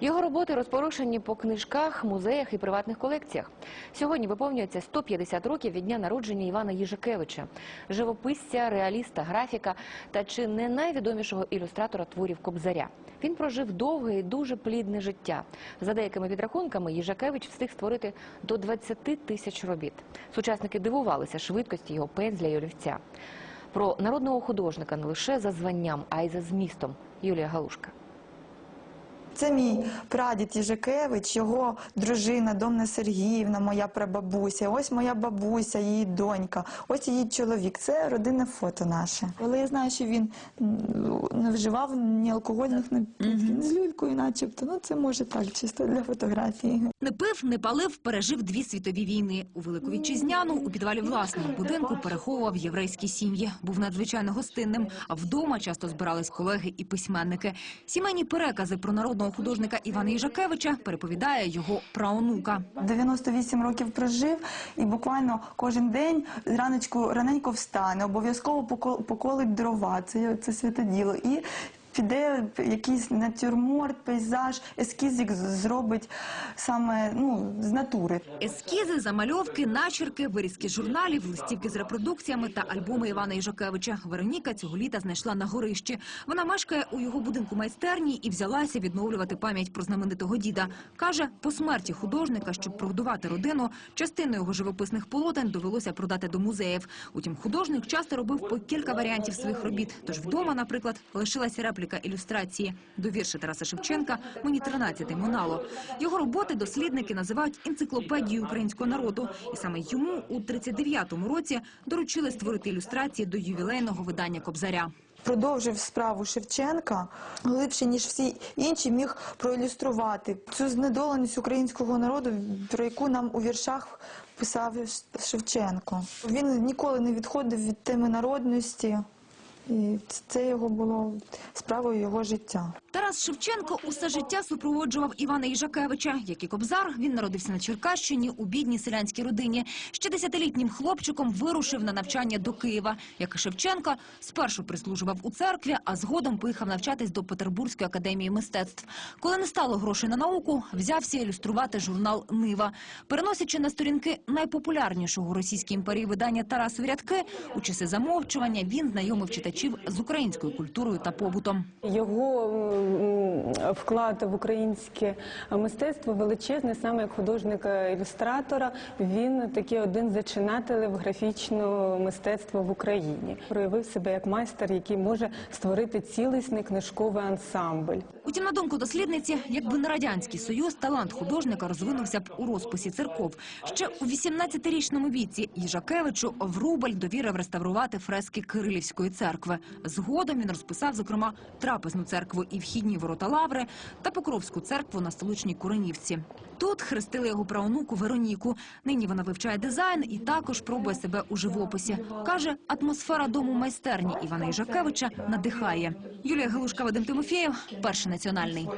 Його роботи розпорошені по книжках, музеях і приватних колекціях. Сьогодні виповнюється 150 років від дня народження Івана Їжакевича, живописця, реаліста, графіка та чи не найвідомішого ілюстратора творів Кобзаря. Він прожив довге і дуже плідне життя. За деякими підрахунками, Їжакевич встиг створити до 20 тисяч робіт. Сучасники дивувалися швидкості його пензля й олівця. Про народного художника не лише за званням, а й за змістом. Юлія Галушка. Це мій прадід Їжакевич, його дружина Домна Сергіївна, моя прабабуся. Ось моя бабуся, її донька, ось її чоловік. Це родинне фото наше. Але я знаю, що він не вживав ні алкогольних напів, він з люлькою, начебто. Ну це може так, чисто для фотографії. Не пив, не палив, пережив дві світові війни. У Велику Вітчизняну у підвалі власного будинку переховував єврейські сім'ї. Був надзвичайно гостинним. А вдома часто збирались колеги і письменники. Сімейні перекази про народного художника Івана Іжакевича переповідає його праонука. 98 років прожив і буквально кожен день раночку раненько встане, обов'язково поко- поколить дрова. Це, це святе діло. І піде якийсь натюрморт, пейзаж, ескізик зробить саме ну, з натури. Ескізи, замальовки, начерки, вирізки журналів, листівки з репродукціями та альбоми Івана Їжакевича. Вероніка цього літа знайшла на горищі. Вона мешкає у його будинку майстерні і взялася відновлювати пам'ять про знаменитого діда. Каже, по смерті художника, щоб прогодувати родину, частину його живописних полотен довелося продати до музеїв. Утім, художник часто робив по кілька варіантів своїх робіт. Тож вдома, наприклад, лишилася репліка ілюстрації до вірша Тараса Шевченка «Мені 13 минало». Його роботи дослідники називають енциклопедією українського народу. І саме йому у 39-му році доручили створити ілюстрації до ювілейного видання Кобзаря. Продовжив справу Шевченка глибше, ніж всі інші, міг проілюструвати цю знедоленість українського народу, про яку нам у віршах писав Шевченко. Він ніколи не відходив від теми народності, і це його було справою його життя. Тарас Шевченко усе життя супроводжував Івана Їжакевича. Як і Кобзар, він народився на Черкащині у бідній селянській родині. Ще десятилітнім хлопчиком вирушив на навчання до Києва. Як і Шевченко, спершу прислужував у церкві, а згодом поїхав навчатись до Петербурзької академії мистецтв. Коли не стало грошей на науку, взявся ілюструвати журнал «Нива». Переносячи на сторінки найпопулярнішого Російській імперії видання «Тарасові рядки», у часи замовчування він знайомив читачів з українською культурою та побутом. Його вклад в українське мистецтво величезний, саме як художника-ілюстратора. Він такий один зачинателів графічного мистецтва в Україні. Проявив себе як майстер, який може створити цілісний книжковий ансамбль. Утім, на думку дослідниці, якби не радянський союз, талант художника розвинувся б у розписі церков. Ще у 18-річному віці Їжакевичу Врубель довірив реставрувати фрески Кирилівської церкви. Згодом він розписав, зокрема, трапезну церкву і вхідні ворота Лаври та Покровську церкву на столичній Куренівці. Тут хрестили його правонуку Вероніку. Нині вона вивчає дизайн і також пробує себе у живописі. Каже, атмосфера дому майстерні Івана Іжакевича надихає. Юлія Галушка, Вадим Тимофєєв, перший національний.